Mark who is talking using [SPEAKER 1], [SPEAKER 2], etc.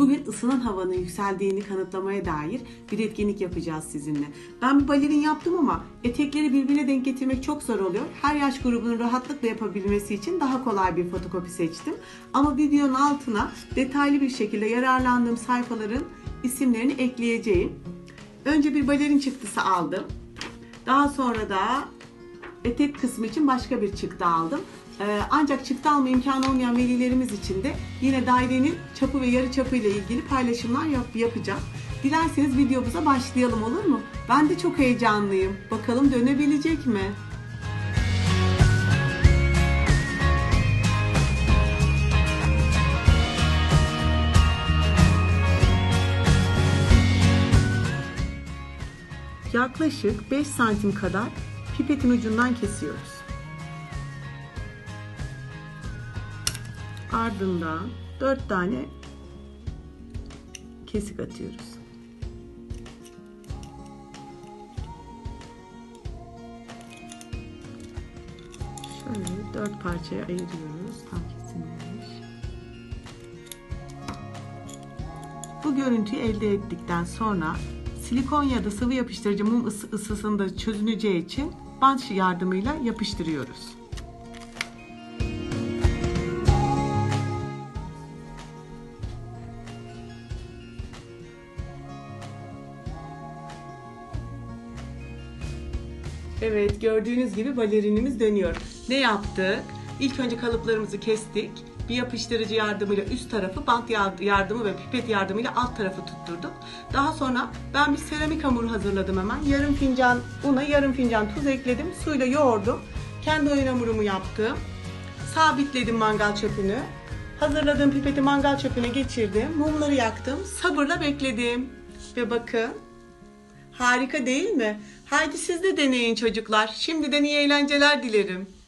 [SPEAKER 1] Bugün ısınan havanın yükseldiğini kanıtlamaya dair bir etkinlik yapacağız sizinle. Ben bir balerin yaptım ama etekleri birbirine denk getirmek çok zor oluyor. Her yaş grubunun rahatlıkla yapabilmesi için daha kolay bir fotokopi seçtim. Ama videonun altına detaylı bir şekilde yararlandığım sayfaların isimlerini ekleyeceğim. Önce bir balerin çıktısı aldım. Daha sonra da etek kısmı için başka bir çıktı aldım. Ee, ancak çıktı alma imkanı olmayan velilerimiz için de yine dairenin çapı ve yarı çapı ile ilgili paylaşımlar yap- yapacağım. Dilerseniz videomuza başlayalım olur mu? Ben de çok heyecanlıyım. Bakalım dönebilecek mi? Yaklaşık 5 santim kadar pipetin ucundan kesiyoruz. Ardından 4 tane kesik atıyoruz. Şöyle 4 parçaya ayırıyoruz. Tam kesilmemiş. Bu görüntüyü elde ettikten sonra silikon ya da sıvı yapıştırıcı mum ısı ısısında çözüneceği için bant yardımıyla yapıştırıyoruz. Evet gördüğünüz gibi balerinimiz dönüyor. Ne yaptık? İlk önce kalıplarımızı kestik. Bir yapıştırıcı yardımıyla üst tarafı, bant yard- yardımı ve pipet yardımıyla alt tarafı tutturduk. Daha sonra ben bir seramik hamuru hazırladım hemen. Yarım fincan una, yarım fincan tuz ekledim. Suyla yoğurdum. Kendi oyun hamurumu yaptım. Sabitledim mangal çöpünü. Hazırladığım pipeti mangal çöpüne geçirdim. Mumları yaktım. Sabırla bekledim. Ve bakın Harika değil mi? Haydi siz de deneyin çocuklar. Şimdiden iyi eğlenceler dilerim.